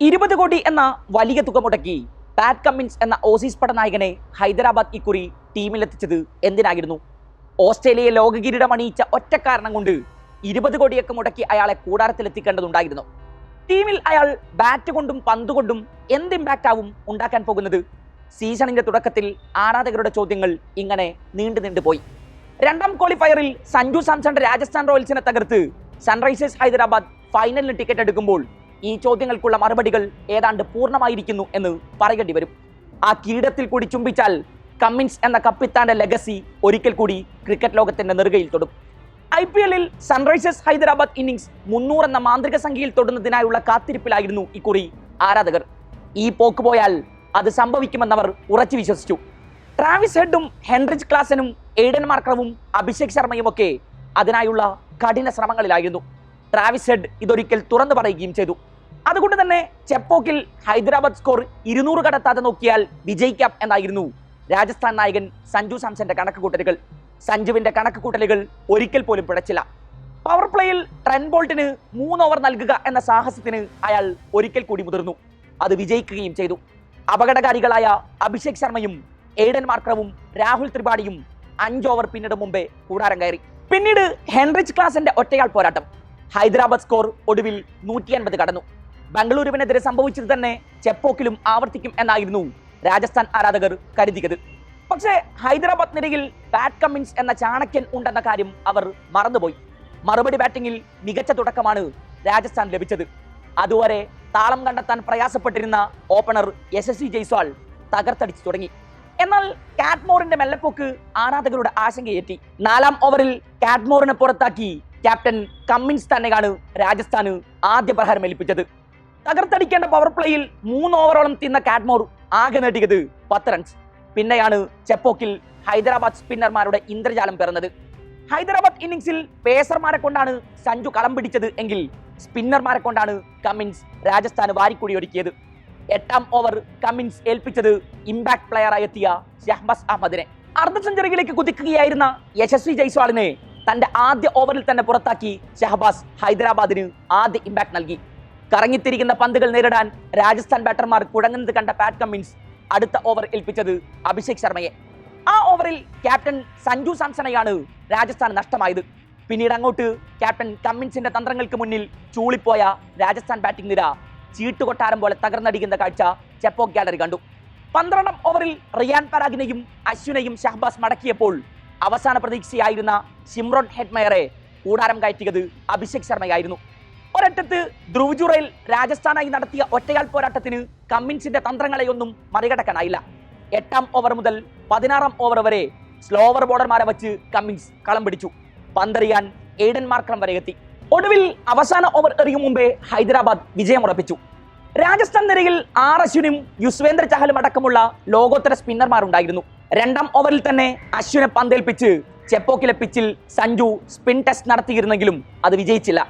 ഇരുപത് കോടി എന്ന വലിയ തുക മുടക്കി പാറ്റ് കമ്മിൻസ് എന്ന ഓസീസ് പടനായകനെ ഹൈദരാബാദ് ഇക്കുറി ടീമിലെത്തിച്ചത് എന്തിനായിരുന്നു? ഓസ്ട്രേലിയയെ ലോക കിരീടം അണിയിച്ച ഒറ്റ കാരണം കൊണ്ട് ഇരുപത് കോടിയൊക്കെ മുടക്കി അയാളെ കൂടാരത്തിലെത്തിക്കേണ്ടതുണ്ടായിരുന്നു. ടീമിൽ അയാൾ ബാറ്റ് കൊണ്ടും പന്ത് കൊണ്ടും എന്ത് ഇമ്പാക്റ്റ് ആവും ഉണ്ടാക്കാൻ പോകുന്നത്? സീസണിന്റെ തുടക്കത്തിൽ ആരാധകരുടെ ചോദ്യങ്ങൾ ഇങ്ങനെ നീണ്ടു നീണ്ടു പോയി. രണ്ടാം ക്വാളിഫയറിൽ സഞ്ജു സാംസന്റെ രാജസ്ഥാൻ റോയൽസിനെ തകർത്ത് സൺറൈസേഴ്സ് ഹൈദരാബാദ് ഫൈനലിന് ടിക്കറ്റ് എടുക്കുമ്പോൾ ഈ ചോദ്യങ്ങൾക്കുള്ള മറുപടികൾ ഏതാണ്ട് പൂർണമായിരിക്കുന്നു എന്ന് പറയേണ്ടി വരും. ആ കിരീടത്തിൽ കൂടി ചുംബിച്ചാൽ കമ്മിൻസ് എന്ന കപ്പിത്താന്റെ ലെഗസി ഒരിക്കൽ കൂടി ക്രിക്കറ്റ് ലോകത്തിന്റെ നെറുകയിൽ തൊടും. ഐ പി എല്ലിൽ സൺറൈസേഴ്സ് ഹൈദരാബാദ് ഇന്നിങ്സ് മുന്നൂറ് എന്ന മാന്ത്രിക സംഖ്യയിൽ തൊടുന്നതിനായുള്ള കാത്തിരിപ്പിലായിരുന്നു ഇക്കുറി ആരാധകർ. ഈ പോക്ക് പോയാൽ അത് സംഭവിക്കുമെന്നവർ ഉറച്ചു വിശ്വസിച്ചു. ട്രാവിസ് ഹെഡും ഹെൻറിച്ച് ക്ലാസനും എയ്ഡൻ മാർക്കറും അഭിഷേക് ശർമ്മയും ഒക്കെ അതിനായുള്ള കഠിന ശ്രമങ്ങളിലായിരുന്നു. ട്രാവിസ് ഹെഡ് ഇതൊരിക്കൽ തുറന്നു പറയുകയും ചെയ്തു. അതുകൊണ്ട് തന്നെ ചെപ്പോക്കിൽ ഹൈദരാബാദ് സ്കോർ ഇരുന്നൂറ് കടത്താതെ നോക്കിയാൽ വിജയിക്കാം എന്നായിരുന്നു രാജസ്ഥാൻ നായകൻ സഞ്ജു സാംസന്റെ കണക്ക് കൂട്ടലുകൾ സഞ്ജുവിന്റെ കണക്ക് കൂട്ടലുകൾ ഒരിക്കൽ പോലും പിഴച്ചില്ല. പവർ പ്ലേയിൽ ട്രെൻ ബോൾട്ടിന് മൂന്ന് ഓവർ നൽകുക എന്ന സാഹസത്തിന് അയാൾ ഒരിക്കൽ കൂടി മുതിർന്നു. അത് വിജയിക്കുകയും ചെയ്തു. അപകടകാരികളായ അഭിഷേക് ശർമ്മയും എയ്ഡൻ മാർക്കറവും രാഹുൽ ത്രിപാഠിയും അഞ്ച് ഓവർ പിന്നീട് മുമ്പേ കൂടാരം കയറി. പിന്നീട് ഹെൻറിച്ച് ക്ലാസിന്റെ ഒറ്റയാൾ പോരാട്ടം. ഹൈദരാബാദ് സ്കോർ ഒടുവിൽ നൂറ്റി അൻപത് കടന്നു. ബംഗളൂരുവിനെതിരെ സംഭവിച്ചത് തന്നെ ചെപ്പോക്കിലും ആവർത്തിക്കും എന്നായിരുന്നു രാജസ്ഥാൻ ആരാധകർ കരുതിയത്. പക്ഷേ ഹൈദരാബാദ് നിരയിൽ പാറ്റ് കമ്മിൻസ് എന്ന ചാണക്യൻ ഉണ്ടെന്ന കാര്യം അവർ മറന്നുപോയി. മറുപടി ബാറ്റിംഗിൽ മികച്ച തുടക്കമാണ് രാജസ്ഥാൻ ലഭിച്ചത്. അതുവരെ താളം കണ്ടെത്താൻ പ്രയാസപ്പെട്ടിരുന്ന ഓപ്പണർ യശസ്വി ജയ്സ്വാൾ തകർത്തടിച്ചു തുടങ്ങി. എന്നാൽ കാറ്റ്മോറിന്റെ മെല്ലപ്പോക്ക് ആരാധകരുടെ ആശങ്കയേറ്റി. നാലാം ഓവറിൽ കാറ്റ്മോറിനെ പുറത്താക്കി ക്യാപ്റ്റൻ കമ്മിൻസ് തന്നെയാണ് രാജസ്ഥാന് ആദ്യ പ്രഹാരം ഏൽപ്പിച്ചത്. തകർത്തടിക്കേണ്ട പവർ പ്ലേയിൽ മൂന്ന് ഓവറോളം തിന്ന കാറ്റ്മോർ ആകെ നേടിയത് പത്ത് റൺസ് പിന്നെയാണ് ചെപ്പോക്കിൽ ഹൈദരാബാദ് സ്പിന്നർമാരുടെ ഇന്ദ്രജാലം പിറന്നത്. ഹൈദരാബാദ് ഇന്നിംഗ്സിൽ പേസർമാരെ കൊണ്ടാണ് സഞ്ജു കളം പിടിച്ചത് എങ്കിൽ സ്പിന്നർമാരെ കൊണ്ടാണ് കമ്മിൻസ് രാജസ്ഥാന് വാരിക്കുടിയൊരുക്കിയത് എട്ടാം ഓവർ കമ്മിൻസ് ഏൽപ്പിച്ചത് ഇമ്പാക്ട് പ്ലെയറായി എത്തിയ ഷഹ്ബസ് അഹമ്മദിനെ. അർദ്ധ സെഞ്ചുറിയിലേക്ക് കുതിക്കുകയായിരുന്ന യശസ്വി ജയ്സ്വാളിനെ തന്റെ ആദ്യ ഓവറിൽ തന്നെ പുറത്താക്കി ഷഹബാസ് ഹൈദരാബാദിന് ആദ്യ ഇമ്പാക്ട് നൽകി. കറങ്ങിത്തിരിക്കുന്ന പന്തുകൾ നേരിടാൻ രാജസ്ഥാൻ ബാറ്റർമാർ കുഴങ്ങുന്നത് കണ്ട പാറ്റ് കമ്മിൻസ് അടുത്ത ഓവർ ഏൽപ്പിച്ചത് അഭിഷേക് ശർമ്മയെ. ആ ഓവറിൽ ക്യാപ്റ്റൻ സഞ്ജു സാംസണയാണ് രാജസ്ഥാൻ നഷ്ടമായത്. പിന്നീട് അങ്ങോട്ട് ക്യാപ്റ്റൻ കമ്മിൻസിന്റെ തന്ത്രങ്ങൾക്ക് മുന്നിൽ ചൂളിപ്പോയ രാജസ്ഥാൻ ബാറ്റിംഗ് നിര ചീട്ടുകൊട്ടാരം പോലെ തകർന്നടിക്കുന്ന കാഴ്ച ചെപ്പോ ഗാലറി കണ്ടു. പന്ത്രണ്ടാം ഓവറിൽ റിയാൻ പരാഗിനെയും അശ്വിനെയും ഷഹബാസ് മടക്കിയപ്പോൾ അവസാന പ്രതീക്ഷയായിരുന്ന ഷിംറോൺ ഹെഡ്മയറെ കൂടാരം കയറ്റിയത് അഭിഷേക് ശർമ്മയായിരുന്നു. ഒരറ്റത്ത് ധ്രുവജുറയിൽ രാജസ്ഥാനായി നടത്തിയ ഒറ്റയാൾ പോരാട്ടത്തിന് കമ്മിൻസിന്റെ തന്ത്രങ്ങളെയൊന്നും മറികടക്കാനായില്ല. എട്ടാം ഓവർ മുതൽ പതിനാറാം ഓവർ വരെ സ്ലോവർ ബോളർമാരെ വച്ച് കമ്മിൻസ് കളം പിടിച്ചു. പന്തറിയാൻ എയ്ഡൻ മാർക്രം വരെ എത്തി. ഒടുവിൽ അവസാന ഓവർ എറിയും മുമ്പേ ഹൈദരാബാദ് വിജയമുറപ്പിച്ചു രാജസ്ഥാൻ നിരയിൽ ആർ അശ്വിനും യുസ്വേന്ദ്ര ചഹലും അടക്കമുള്ള ലോകോത്തര സ്പിന്നർമാരുണ്ടായിരുന്നു. രണ്ടാം ഓവറിൽ തന്നെ അശ്വിനെ പന്തേൽപ്പിച്ച് ചെപ്പോക്കിലെ പിച്ചിൽ സഞ്ജു സ്പിൻ ടെസ്റ്റ് നടത്തിയിരുന്നെങ്കിലും അത് വിജയിച്ചില്ല.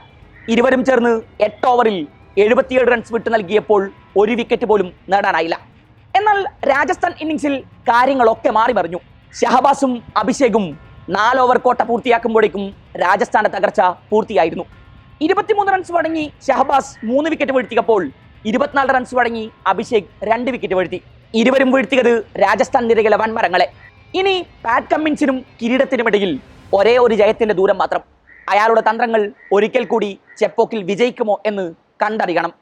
ഇരുവരും ചേർന്ന് എട്ട് ഓവറിൽ എഴുപത്തിയേഴ് റൺസ് വിട്ടു നൽകിയപ്പോൾ ഒരു വിക്കറ്റ് പോലും നേടാനായില്ല. എന്നാൽ രാജസ്ഥാൻ ഇന്നിംഗ്സിൽ കാര്യങ്ങളൊക്കെ മാറി മറിഞ്ഞു. ഷഹബാസും അഭിഷേകും നാല് ഓവർ കോട്ട പൂർത്തിയാക്കുമ്പോഴേക്കും രാജസ്ഥാന്റെ തകർച്ച പൂർത്തിയായിരുന്നു. ഇരുപത്തിമൂന്ന് റൺസ് വഴങ്ങി ഷഹബാസ് മൂന്ന് വിക്കറ്റ് വീഴ്ത്തിയപ്പോൾ ഇരുപത്തിനാല് റൺസ് വഴങ്ങി അഭിഷേക് രണ്ട് വിക്കറ്റ് വീഴ്ത്തി. ഇരുവരും വീഴ്ത്തിയത് രാജസ്ഥാൻ നിരയിലെ വൻമരങ്ങളെ. ഇനി പാറ്റ് കമ്മിൻസിനും കിരീടത്തിനുമിടയിൽ ഒരേ ഒരു ജയത്തിന്റെ ദൂരം മാത്രം. അയാളുടെ തന്ത്രങ്ങൾ ഒരിക്കൽ കൂടി ചെപ്പോക്കിൽ വിജയിക്കുമോ എന്ന് കണ്ടറിയണം.